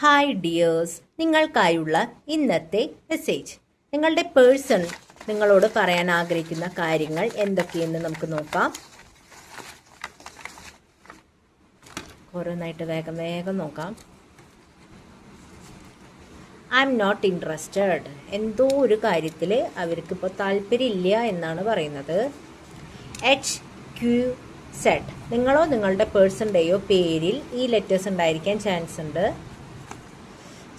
Hi dears നിങ്ങൾക്കായുള്ള ഇന്നത്തെ message നിങ്ങളുടെ person നിങ്ങളോട് പറയാൻ ആഗ്രഹിക്കുന്ന കാര്യങ്ങൾ എന്തൊക്കെയെന്ന് നമുക്ക് നോക്കാം. ഓരോന്നായിട്ട് വേഗം വേഗം നോക്കാം. ഐ എം നോട്ട് ഇൻട്രസ്റ്റഡ് എന്തോ ഒരു കാര്യത്തിൽ അവർക്കിപ്പോൾ താല്പര്യമില്ല എന്നാണ് പറയുന്നത്. എച്ച് ക്യു സെഡ് നിങ്ങളോ നിങ്ങളുടെ പേഴ്സന്റെയോ പേരിൽ ഈ ലെറ്റേഴ്സ് ഉണ്ടായിരിക്കാൻ ചാൻസ് ഉണ്ട്.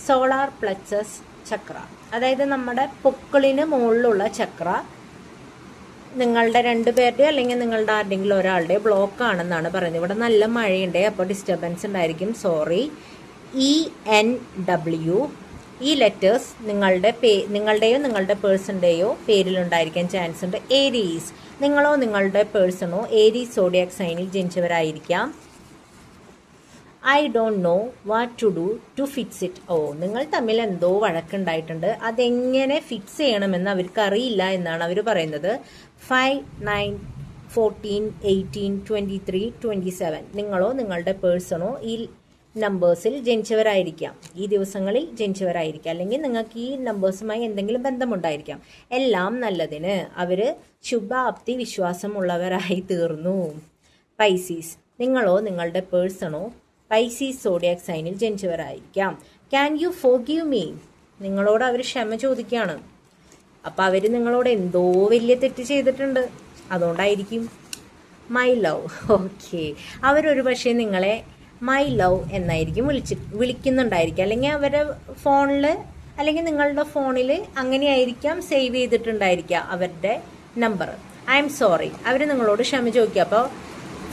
സോളാർ പ്ലക്സസ് ചക്ര അതായത് നമ്മുടെ പൊക്കിളിന് മുകളിലുള്ള ചക്ര നിങ്ങളുടെ രണ്ടുപേരുടെയോ അല്ലെങ്കിൽ നിങ്ങളുടെ ആരുടെങ്കിലും ഒരാളുടെ ബ്ലോക്ക് ആണെന്നാണ് പറയുന്നത്. ഇവിടെ നല്ല മഴയുണ്ട് അപ്പോൾ ഡിസ്റ്റർബൻസ് ഉണ്ടായിരിക്കും. സോറി ഇ എൻ ഡബ്ല്യു ഈ ലെറ്റേഴ്സ് നിങ്ങളുടെ പേ നിങ്ങളുടെയോ നിങ്ങളുടെ പേഴ്സന്റെയോ പേരിലുണ്ടായിരിക്കാൻ ചാൻസ് ഉണ്ട്. ഏരീസ് നിങ്ങളോ നിങ്ങളുടെ പേഴ്സണോ ഏരീസ് സോഡിയാക് സൈനിൽ ജനിച്ചവരായിരിക്കാം. I don't know what to do to fix it ഓ നിങ്ങൾ തമ്മിൽ എന്തോ വഴക്കുണ്ടായിട്ടുണ്ട്. അതെങ്ങനെ ഫിക്സ് ചെയ്യണമെന്ന് അവർക്ക് അറിയില്ല എന്നാണ് അവർ പറയുന്നത്. Five nine fourteen eighteen twenty three twenty seven നിങ്ങളോ നിങ്ങളുടെ പേഴ്സണോ ഈ നമ്പേഴ്സിൽ ജനിച്ചവരായിരിക്കാം. ഈ ദിവസങ്ങളിൽ ജനിച്ചവരായിരിക്കാം. അല്ലെങ്കിൽ നിങ്ങൾക്ക് ഈ നമ്പേഴ്സുമായി എന്തെങ്കിലും ബന്ധമുണ്ടായിരിക്കാം. എല്ലാം നല്ലതിന് അവർ ശുഭാപ്തി വിശ്വാസമുള്ളവരായി തീർന്നു. പൈസീസ് നിങ്ങളോ നിങ്ങളുടെ പേഴ്സണോ പൈസീസ് സോഡിയാക് സൈനിൽ ജനിച്ചവരായിരിക്കാം. Can you forgive me നിങ്ങളോട് അവർ ക്ഷമ ചോദിക്കുകയാണ്. അപ്പം അവർ നിങ്ങളോട് എന്തോ വലിയ തെറ്റ് ചെയ്തിട്ടുണ്ട്. അതുകൊണ്ടായിരിക്കും. മൈ ലവ് ഓക്കെ അവരൊരു പക്ഷേ നിങ്ങളെ മൈ ലവ് എന്നായിരിക്കും വിളിച്ച് വിളിക്കുന്നുണ്ടായിരിക്കും. അല്ലെങ്കിൽ അവരുടെ ഫോണിൽ അല്ലെങ്കിൽ നിങ്ങളുടെ ഫോണിൽ അങ്ങനെയായിരിക്കാം സേവ് ചെയ്തിട്ടുണ്ടായിരിക്കുക അവരുടെ നമ്പർ ഐ എം സോറി അവർ നിങ്ങളോട് ക്ഷമ ചോദിക്കുക. അപ്പോൾ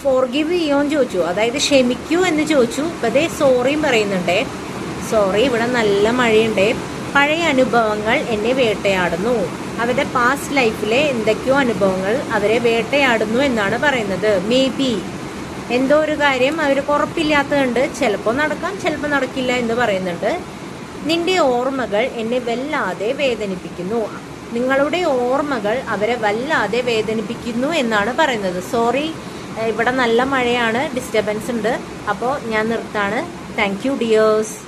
ഫോർഗിവ് ചെയ്യുമോന്ന് ചോദിച്ചു. അതായത് ക്ഷമിക്കൂ എന്ന് ചോദിച്ചു. ഇപ്പം അതേ സോറിയും പറയുന്നുണ്ടേ. സോറി ഇവിടെ നല്ല മഴയുണ്ട്. പഴയ അനുഭവങ്ങൾ എന്നെ വേട്ടയാടുന്നു. അവരുടെ പാസ്റ്റ് ലൈഫിലെ എന്തൊക്കെയോ അനുഭവങ്ങൾ അവരെ വേട്ടയാടുന്നു എന്നാണ് പറയുന്നത്. മേ ബി എന്തോ ഒരു കാര്യം അവർ ഉറപ്പില്ലാത്തതുണ്ട്. ചിലപ്പോൾ നടക്കാം ചിലപ്പോൾ നടക്കില്ല എന്ന് പറയുന്നുണ്ട്. നിന്റെ ഓർമ്മകൾ എന്നെ വല്ലാതെ വേദനിപ്പിക്കുന്നു. നിങ്ങളുടെ ഓർമ്മകൾ അവരെ വല്ലാതെ വേദനിപ്പിക്കുന്നു എന്നാണ് പറയുന്നത്. സോറി ഇവിടെ നല്ല മഴയാണ് ഡിസ്റ്റർബൻസ് ഉണ്ട്. അപ്പോൾ ഞാൻ നിർത്താണ്. Thank you dears